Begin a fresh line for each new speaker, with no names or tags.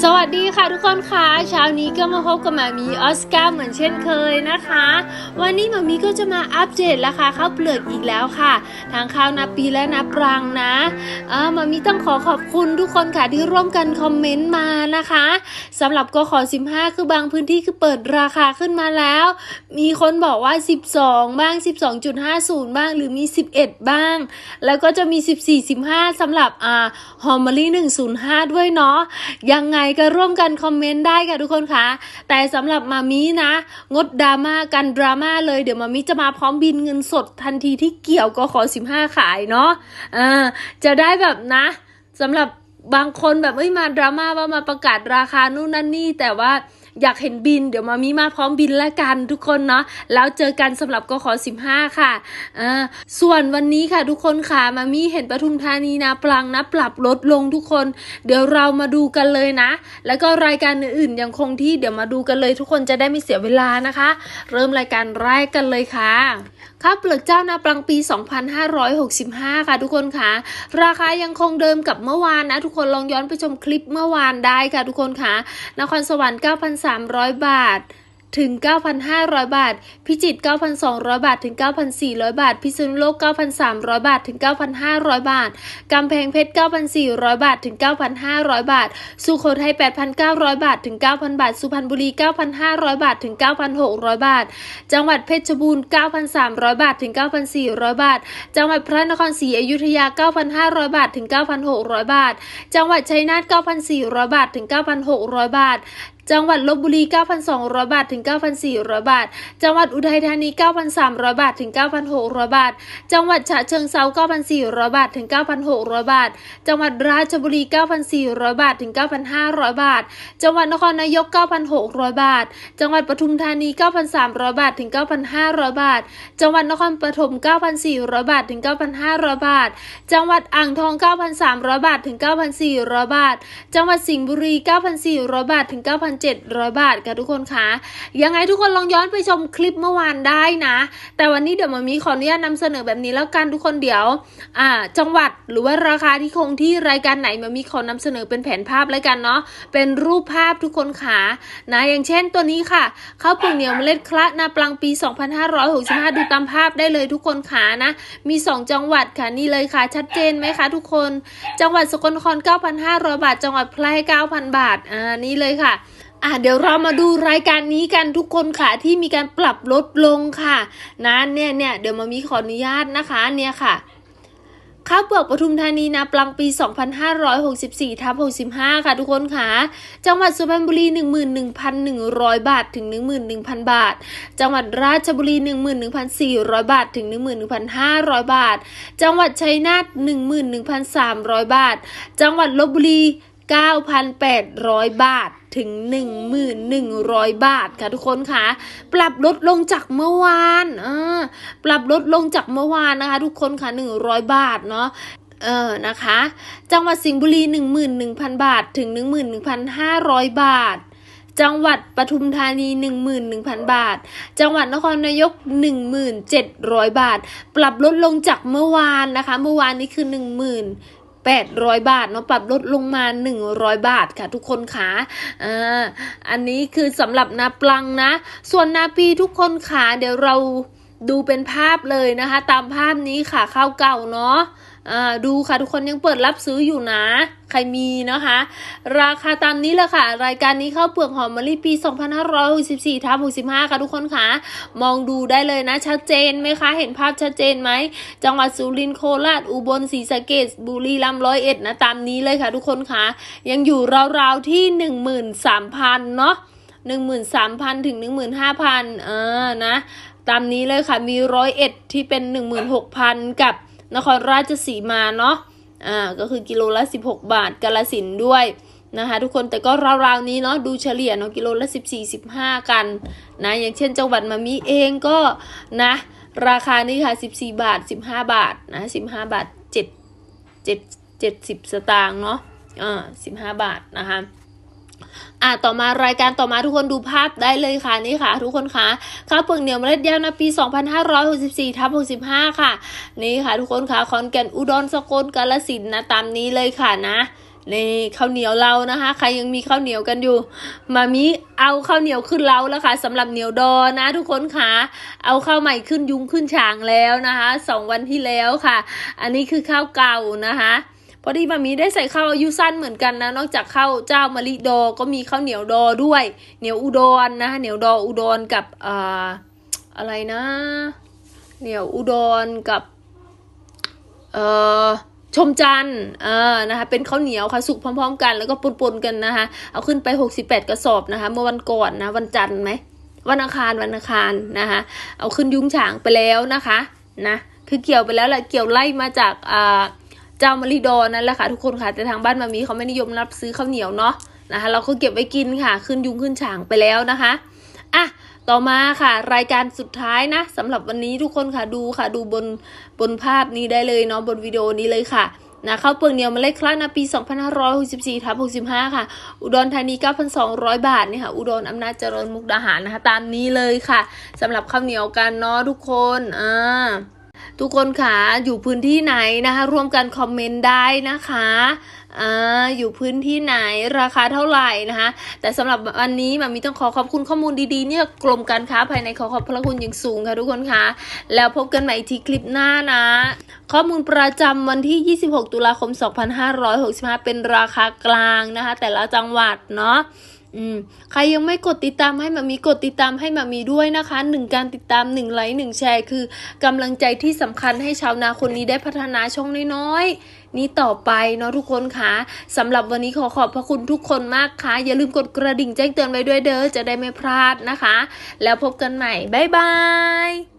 สวัสดีค่ะทุกคนค่ะเช้านี้ก็มาพบกับมามีออสการ์เหมือนเช่นเคยนะคะ วันนี้มามีก็จะมาอัปเดตราคาข้าวเปลือกอีกแล้วค่ะทางข้าวนาปีและนาปรังนะเออมามีต้องขอขอบคุณทุกคนค่ะที่ร่วมกันคอมเมนต์มานะคะสำหรับกขอ15 คือบางพื้นที่คือเปิดราคาขึ้นมาแล้ว มีคนบอกว่า 12 บ้าง 12.50 บ้างหรือมี 11 บ้าง แล้วก็จะมี 14 15สำหรับอ่าฮอร์มอรี่105 ด้วยเนาะยังไงก็ร่วมกันคอมเมนต์ได้ค่ะทุกคนคะแต่สำหรับมามีนะ งดดราม่ากันดราม่าเลยเดี๋ยวมามีจะมาพร้อมบินเงินสดทันทีที่เกี่ยวก็ขอ15ขายเนาะอ่าจะได้แบบนะสำหรับบางคนแบบไม่มาดราม่าว่ามาประกาศราคานู่นนั่นนี่แต่ว่า อยากเห็นบิน เดี๋ยวมามีมาพร้อมบินแล้วกันทุกคนเนาะแล้วเจอกันสำหรับก็ขอ15 ค่ะอ่าส่วนวันนี้ค่ะทุกคนค่ะมามีเห็นปทุมธานีนะปลังนะปรับลดลงทุกคน เดี๋ยวเรามาดูกันเลยนะ แล้วก็รายการอื่นๆยังคงที่เดี๋ยวมาดูกันเลยทุกคนจะได้ไม่เสียเวลานะคะ เริ่มรายการแรกกันเลยค่ะข้าวเปลือกเจ้านาปลังปี 2565 ค่ะทุกคนค่ะ ราคายังคงเดิมกับเมื่อวานนะ ทุกคนลองย้อนไปชมคลิปเมื่อวานได้ค่ะทุกคนค่ะ นครสวรรค์9,300 บาทถึง 9,500 บาท พิจิตร 9,200 บาท ถึง 9,400 บาท พิษณุโลก 9,300 บาท ถึง 9,500 บาท กำแพงเพชร 9,400 บาท ถึง 9,500 บาท สุโขทัย 8,900 บาท ถึง 9,000 บาท สุพรรณบุรี 9,500 บาท ถึง 9,600 บาท จังหวัดเพชรบูรณ์ 9,300 บาท ถึง 9,400 บาท จังหวัดพระนครศรีอยุธยา 9,500 บาท ถึง 9,600 บาท จังหวัดชัยนาท 9,400 บาท ถึง 9,600 บาทจังหวัดลบบุรี 9,200 บาท ถึง 9,400 บาท จังหวัดอุทัยธานี 9,300 บาท ถึง 9,600 บาท จังหวัดฉะเชิงเทรา9,400 บาท ถึง 9,600 บาท จังหวัดราชบุรี 9,400 บาท ถึง 9,500 บาท จังหวัดนครนายก 9,600 บาท จังหวัดปทุมธานี 9,300 บาท ถึง 9,500 บาท จังหวัดนครปฐม 9,400 บาท ถึง 9,500 บาท จังหวัดอ่างทอง 9,300 บาท ถึง 9,400 บาท จังหวัดสิงห์บุรี 9,400 บาท ถึง9,700 บาทค่ะทุกคนคะยังไงทุกคนลองย้อนไปชมคลิปเมื่อวานได้นะ แต่วันนี้เดี๋ยวมามีขออนุญาตนำเสนอแบบนี้แล้วกันทุกคนเดี๋ยวอ่าจังหวัดหรือว่าราคาที่คงที่รายการไหนมามีขอนำเสนอเป็นแผนภาพแล้วกันเนาะเป็นรูปภาพทุกคนขานะอย่างเช่นตัวนี้ค่ะข้าวปลือกเหนียวเมล็ดคละนาปลังปี 2565 ดูตามภาพได้เลยทุกคนขานะ มี 2 จังหวัดค่ะนี่เลยค่ะ ชัดเจนไหมคะทุกคน จังหวัดสกลนคร 9,500 บาท จังหวัดแพร่9,000 บาทอ่านี่เลยค่ะ อะเดี๋ยวเรามาดูรายการนี้กันทุกคนค่ะที่มีการปรับลดลงค่ะนะเนี่ยเนี่ยเดี๋ยวมามีขออนุญาตนะคะเนี่ยค่ะข้าวเปลือกปทุมธานีนาปลังปี 2564ทับ65 ค่ะทุกคนค่ะ จังหวัดสุพรรณบุรี 11,100 บาทถึง 11,000 บาท จังหวัดราชบุรี 11,400 บาทถึง 11,500 บาท จังหวัดชัยนาท11,300 บาท จังหวัดลบบุรี 9,800 บาท ถึง 1,100 บาทค่ะทุกคนค่ะ ปรับลดลงจากเมื่อวานอปรับลดลงจากเมื่อวานนะคะ ทุกคนค่ะ 100 บาทเนาะเออ นะคะ จังหวัดสิงห์บุรี 11,000 บาท ถึง 11,500 บาท จังหวัดปทุมธานี 11,000 บาท จังหวัดนครนายก 1,700 บาท ปรับลดลงจากเมื่อวานนะคะ เมื่อวานนี้คือ 1 0 0 0 800 บาทเนาะปรับลดลงมา 100 บาทค่ะทุกคนขาอ่าอันนี้คือสำหรับนาปลังนะ ส่วนนาปีทุกคนขาเดี๋ยวเรา ดูเป็นภาพเลยนะคะ ตามภาพนี้ค่ะข้าวเก่าเนาะดูค่ะทุกคนยังเปิดรับซื้ออยู่นะ ใครมีนะคะ ราคาตามนี้แหละค่ะ รายการนี้ข้าวเปลือกหอมมะลิปี 2564ทับ65 ค่ะทุกคนค่ะ มองดูได้เลยนะ ชัดเจนไหมคะ เห็นภาพชัดเจนไหม จังหวัดสุรินทร์โคราชอุบลศรีสะเกษบุรีรัมย์ร้อยเอ็ดนะ ตามนี้เลยค่ะทุกคนค่ะ ยังอยู่ราวๆที่ 13,000 เนาะ 13,000 ถึง 15,000เออนะ ตามนี้เลยค่ะ มีร้อยเอ็ดที่เป็น 16,000 กับนครราชสีมาเนาะอ่าก็คือกิโลละ 16 บาทกาลสินด้วยนะคะทุกคนแต่ก็ราวๆนี้เนาะดูเฉลี่ยเนาะกิโลละ 14 15 กันนะอย่างเช่นจังหวัดมามีเองก็นะราคานี่ค่ะ 14 บาท 15 บาทนะ15 บาท 7 7 70 สตางค์เนาะอ่า15 บาทนะคะ อะต่อมารายการต่อมาทุกคนดูภาพได้เลยค่ะนี่ค่ะ ทุกคนคะข้าวเปลือกเหนียวเมล็ดยาวนะปี 2564ทับ65 ค่ะ นี่ค่ะ ทุกคนคะขอนแก่นอุดรสกลกาฬสินนะตามนี้เลยค่ะนะนี่ข้าวเหนียวเรานะคะ ใครยังมีข้าวเหนียวกันอยู่ มามิเอาข้าวเหนียวขึ้นเราแล้วค่ะสำหรับเหนียวดอนะ ทุกคนค่ะเอาข้าวใหม่ขึ้นยุงขึ้นฉางแล้วนะคะสองวันที่แล้วค่ะ อันนี้คือข้าวเก่านะคะ พอดีมามีได้ใส่ข้าวอายุสั้นเหมือนกันนะ นอกจากข้าวเจ้ามะลิดอ ก็มีข้าวเหนียวดอด้วย เหนียวอุดรนะคะเหนียวดออุดรกับอ่าอะไรนะ เหนียวอุดรกับเอ่อชมจันทร์เออนะคะเป็นข้าวเหนียวค่ะสุกพร้อม ๆ กันแล้วก็ปนๆกันนะคะ เอาขึ้นไป 68 กระสอบนะคะ เมื่อวันก่อนนะวันจันทร์ไหมวันอังคารวันอังคารนะคะ เอาขึ้นยุ้งฉางไปแล้วนะคะนะคือเกี่ยวไปแล้วแหละเกี่ยวไล่มาจากอ่า เจ้ามะลิดอนนั่นแหละค่ะทุกคนค่ะแต่ทางบ้านมามีเขาไม่นิยมรับซื้อข้าวเหนียวเนาะนะคะ เราก็เก็บไว้กินค่ะ ขึ้นยุงขึ้นฉางไปแล้วนะคะอะต่อมาค่ะ รายการสุดท้ายนะสำหรับวันนี้ทุกคนค่ะดูค่ะ ดูบนบนภาพนี้ได้เลยเนาะบนวิดีโอนี้เลยค่ะนะข้าวเปลือกเหนียวเมาเล็ดคลาดนะปี 2564ทับ65 ค่ะ อุดรธานี 9,200 บาทเนี่ยค่ะ อุดรอำนาจเจริญมุกดาหารนะคะ ตามนี้เลยค่ะสำหรับข้าวเหนียวกันเนาะทุกคนอ่า ทุกคนค่ะอยู่พื้นที่ไหนนะคะร่วมกันคอมเมนต์ได้นะคะอ่าอยู่พื้นที่ไหนราคาเท่าไหร่นะคะ แต่สำหรับวันนี้มามีต้องขอขอบคุณข้อมูลดีๆเนี่ยกรมการค้าภายในขอขอบพระคุณอย่างสูงค่ะทุกคนค่ะ แล้วพบกันใหม่ที่คลิปหน้านะ ข้อมูลประจำวันที่ 26 ตุลาคม 2565 เป็นราคากลางนะคะ แต่ละจังหวัดเนาะ อืมใครยังไม่กดติดตามให้มามีกดติดตามให้มามีด้วยนะคะหนึ่งการติดตามหนึ่งไลค์หนึ่งแชร์คือกำลังใจที่สำคัญให้ชาวนาคนนี้ได้พัฒนาช่องน้อยๆนี้ต่อไปเนาะทุกคนค่ะสำหรับวันนี้ขอขอบพระคุณทุกคนมากค่ะ อย่าลืมกดกระดิ่งแจ้งเตือนไว้ด้วยเด้อจะได้ไม่พลาดนะคะ แล้วพบกันใหม่บ๊ายบาย